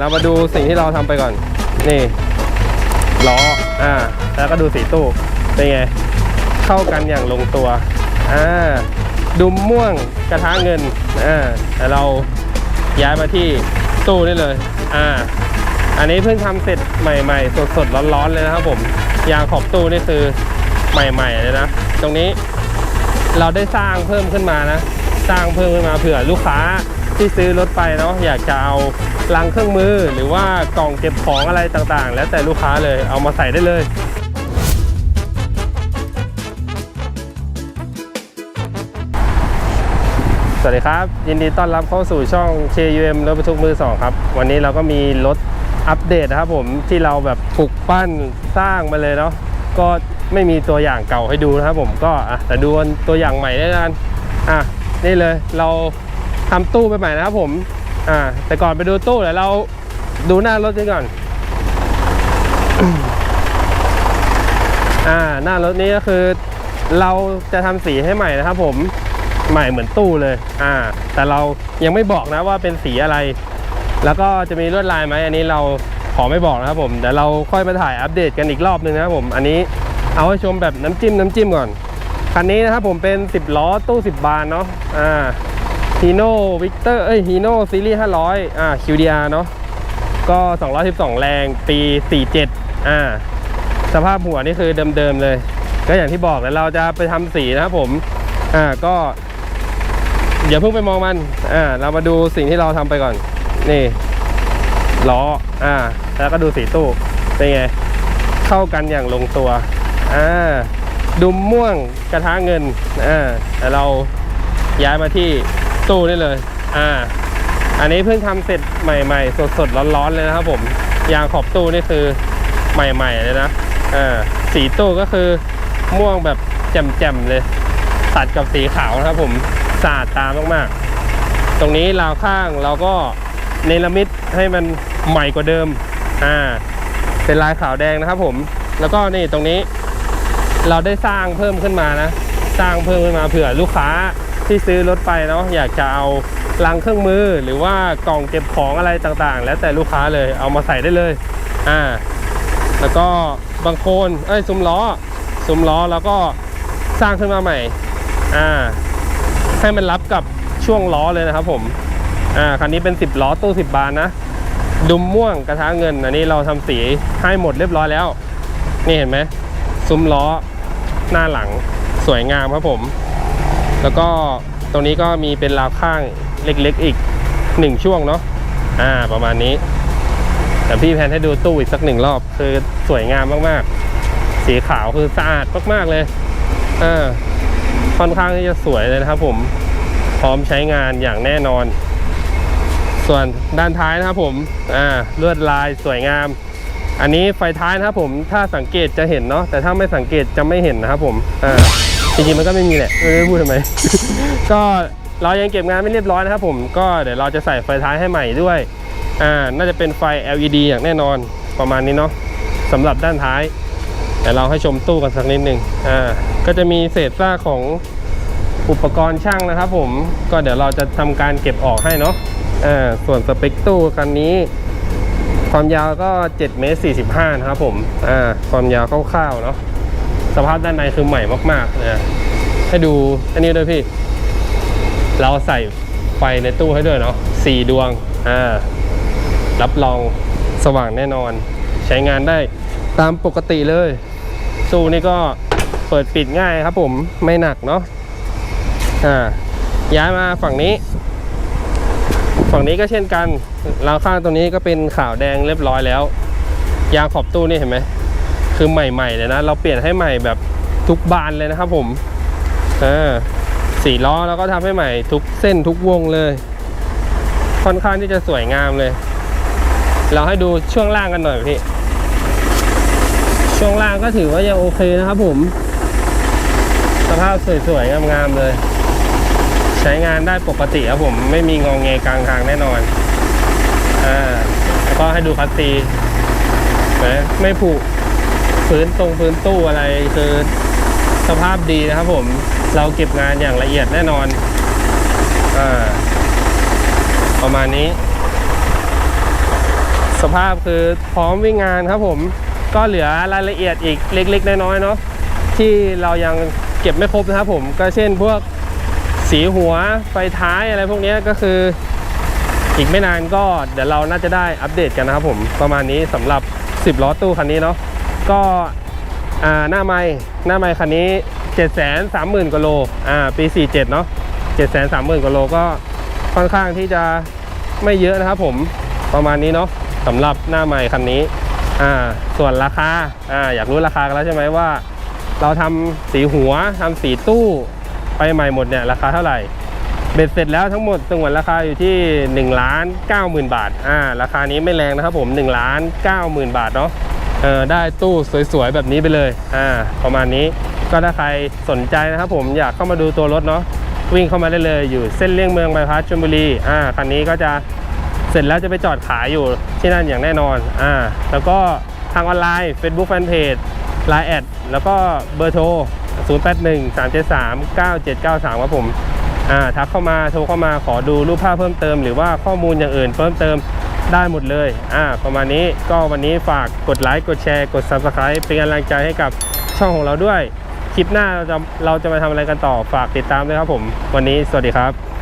เรามาดูสิ่งที่เราทำไปก่อน นี่ล้ออ่า แล้วก็ดูสีตู้เป็นไง เข้ากันอย่างลงตัวอ่าดุมม่วงกระทะเงินอ่าแต่เราย้ายมาที่ตู้นี่เลย อ่า อันนี้เพิ่งทำเสร็จใหม่ๆ สดๆร้อนๆเลยนะครับผมยางขอบตู้นี่คือใหม่ๆเลยนะตรงนี้เราได้สร้างเพิ่มขึ้นมานะ สร้างเพิ่มขึ้นมาเผื่อลูกค้า ที่ซื้อรถไปเนาะอยากจะเอาลังเครื่องมือ หรือว่ากล่องเก็บของอะไรต่างๆ แล้วแต่ลูกค้าเลยเอามาใส่ได้เลยสวัสดีครับ ยินดีต้อนรับเข้าสู่ช่อง KUM รถบรรทุกมือ2ครับ วันนี้เราก็มีรถอัปเดตนะครับผมที่เราแบบปลูกปั้นสร้างมาเลยเนาะก็ไม่มีตัวอย่างเก่าให้ดูนะครับผมก็อะแต่ดูตัวอย่างใหม่ได้กันอะนี่เลยเรา ทำตู้ไปใหม่นะครับผมอ่าแต่ก่อนไปดูตู้เดี๋ยวเราดูหน้ารถกันก่อน อ่า หน้ารถนี้ก็คือ เราจะทำสีให้ใหม่นะครับผมใหม่เหมือนตู้เลย อ่า แต่เรายังไม่บอกนะว่าเป็นสีอะไร แล้วก็จะมีลวดลายไหมอันนี้เราขอไม่บอกนะครับผมเดี๋ยวเราค่อยมาถ่ายอัปเดตกันอีกรอบนึงนะครับผม อันนี้เอาให้ชมแบบน้ำจิ้มน้ำจิ้มก่อน คันนี้นะครับผมเป็น 10 ล้อตู้ 10 บานเนาะ อ่า ฮีโน่วิกเตอร์เอ้ยฮีโน่ซีรีส์500 อ่า QDR เนาะก็ 212 แรงปี 47 อ่า สภาพหัวนี่คือเดิมๆเลย ก็อย่างที่บอกแล้วเราจะไปทำสีนะครับผม อ่าก็อย่าเพิ่งไปมองมัน อ่า เรามาดูสิ่งที่เราทำไปก่อน นี่ล้อ อ่า แล้วก็ดูสีตู้ เป็นไง เข้ากันอย่างลงตัว อ่า ดุมม่วงกระทะเงิน อ่า แต่เราย้ายมาที่ ตู้นี่เลย อ่า อันนี้เพิ่งทำเสร็จใหม่ๆ สดๆร้อนๆเลยนะครับ ผม ยางขอบตู้นี่คือใหม่ๆเลยนะอ่าสีตู้ก็คือม่วงแบบแจ่มๆเลย ตัดกับสีขาวนะครับ ผมสะอาดตามากๆ ตรงนี้ราวข้างเราก็เนรมิตให้มันใหม่กว่าเดิม อ่า เป็นลายขาวแดงนะครับ ผม แล้วก็นี่ตรงนี้ เราได้สร้างเพิ่มขึ้นมานะ สร้างเพิ่มขึ้นมาเผื่อลูกค้า ที่ซื้อรถไปเนาะอยากจะเอาลังเครื่องมือหรือว่ากล่องเก็บของอะไรต่างๆ แล้วแต่ลูกค้าเลยเอามาใส่ได้เลยอ่าแล้วก็บางโคนเอ้ยซุ้มล้อซุ้มล้อแล้วก็สร้างขึ้นมาใหม่อ่าให้มันรับกับช่วงล้อเลยนะครับผมอ่าคันนี้เป็น 10 ล้อตู้ 10 บานนะดุมม่วงกระทะเงิน อันนี้เราทำสีให้หมดเรียบร้อยแล้ว นี่เห็นไหมซุ้มล้อหน้าหลังสวยงามครับผม แล้วก็ตรงนี้ก็มีเป็นราวข้างเล็กๆอีกหนึ่งช่วงเนาะอ่าประมาณนี้แต่พี่แพนให้ดูตู้อีกสักหนึ่งรอบ คือสวยงามมากๆ สีขาวคือสะอาดมากๆเลยเออค่อนข้างที่จะสวยเลยนะครับผมพร้อมใช้งานอย่างแน่นอน ส่วนด้านท้ายนะครับผมอ่าลวดลายสวยงาม อันนี้ไฟท้ายนะครับผมถ้าสังเกตจะเห็นเนาะแต่ถ้าไม่สังเกตจะไม่เห็นนะครับผมอ่า จริงๆมันก็ไม่มีแหละไม่รู้จะพูดทำไม ก็เรายังเก็บงานไม่เรียบร้อยนะครับผมก็เดี๋ยวเราจะใส่ไฟท้ายให้ใหม่ด้วยอ่าน่าจะเป็นไฟ LED อย่างแน่นอนประมาณนี้เนาะสำหรับด้านท้าย แต่เราให้ชมตู้กันสักนิดนึงอ่าก็จะมีเศษซากของอุปกรณ์ช่างนะครับผมก็เดี๋ยวเราจะทำการเก็บออกให้เนาะอ่าส่วนสเปคตู้คันนี้ ความยาวก็7เมตร45นะครับผมอ่าความยาวคร่าวๆเนาะ สภาพด้านในคือใหม่มากๆนะให้ดูอันนี้ด้วยพี่ เราใส่ไฟในตู้ให้ด้วยเนาะสี่ดวงอ่ารับรองสว่างแน่นอน ใช้งานได้ตามปกติเลย ตู้นี่ก็เปิดปิดง่ายครับผมไม่หนักเนาะอ่าย้ายมาฝั่งนี้ ฝั่งนี้ก็เช่นกันราวข้างตรงนี้ก็เป็นขาวแดงเรียบร้อยแล้ว ยางขอบตู้นี่เห็นไหม คือใหม่ๆเลยนะเราเปลี่ยนให้ใหม่แบบทุกบานเลยนะครับผมเออสี่ล้อแล้วก็ทำให้ใหม่ทุกเส้นทุกวงเลย ค่อนข้างที่จะสวยงามเลย เราให้ดูช่วงล่างกันหน่อยพี่ช่วงล่างก็ถือว่ายังโอเคนะครับผม สภาพสวยๆงามๆเลย ใช้งานได้ปกติครับผม ไม่มีงองเงกลางทางแน่นอนอ่าแล้วก็ให้ดูคัสซีไมไม่ผุ พื้นตรงพื้นตู้อะไรคือสภาพดีนะครับผมเราเก็บงานอย่างละเอียดแน่นอนอ่าประมาณนี้ สภาพคือพร้อมวิ่งงานครับผม ก็เหลือรายละเอียดอีกเล็ก ๆ น้อยๆเนาะที่เรายังเก็บไม่ครบนะครับผมก็เช่นพวกสีหัวไฟท้ายอะไรพวกนี้ก็คืออีกไม่นานก็เดี๋ยวเราน่าจะได้อัปเดตกันนะครับผมประมาณนี้สำหรับ 10 ล้อตู้คันนี้เนาะ ก็หน้าไม้หน้าไม้คันนี้ 7 3 0 0 0 0กว่าโลอ่าปี 47 เนาะ7 3 0 0 0 0กว่าโลก็ค่อนข้างที่จะไม่เยอะนะครับผมประมาณนี้เนาะสำหรับหน้าไม้คันนี้อ่าส่วนราคาอ่าอยากรู้ราคากันแล้วใช่ไหมว่า เราทำสีหัวทำสีตู้ไปใหม่หมดเนี่ยราคาเท่าไหร่เบ็ดเสร็จแล้วทั้งหมดสงวนราคาอยู่ที่1ล้าน9 0,000 บาทอ่าราคานี้ไม่แรงนะครับผม1ล้าน9 0,000 บาทเนาะ เออได้ตู้สวยๆแบบนี้ไปเลยอ่าประมาณนี้ก็ถ้าใครสนใจนะครับผมอยากเข้ามาดูตัวรถเนาะวิ่งเข้ามาได้เลยอยู่เส้นเลี่ยงเมืองบายพาสชลบุรีอ่าคันนี้ก็จะเสร็จแล้วจะไปจอดขายอยู่ที่นั่นอย่างแน่นอนอ่าแล้วก็ทางออนไลน์ Facebook Fanpage Line แอดแล้วก็เบอร์โทร 081 373 9793ครับผมอ่าทักเข้ามาโทรเข้ามาขอดูรูปภาพเพิ่มเติม หรือว่าข้อมูลอย่างอื่นเพิ่มเติม ได้หมดเลยอ่าประมาณนี้ก็วันนี้ฝากกดไลค์กดแชร์กด Subscribe เป็นกำลังใจให้กับช่องของเราด้วย คลิปหน้าเราจะเราจะมาทำอะไรกันต่อฝากติดตามด้วยครับผม วันนี้สวัสดีครับ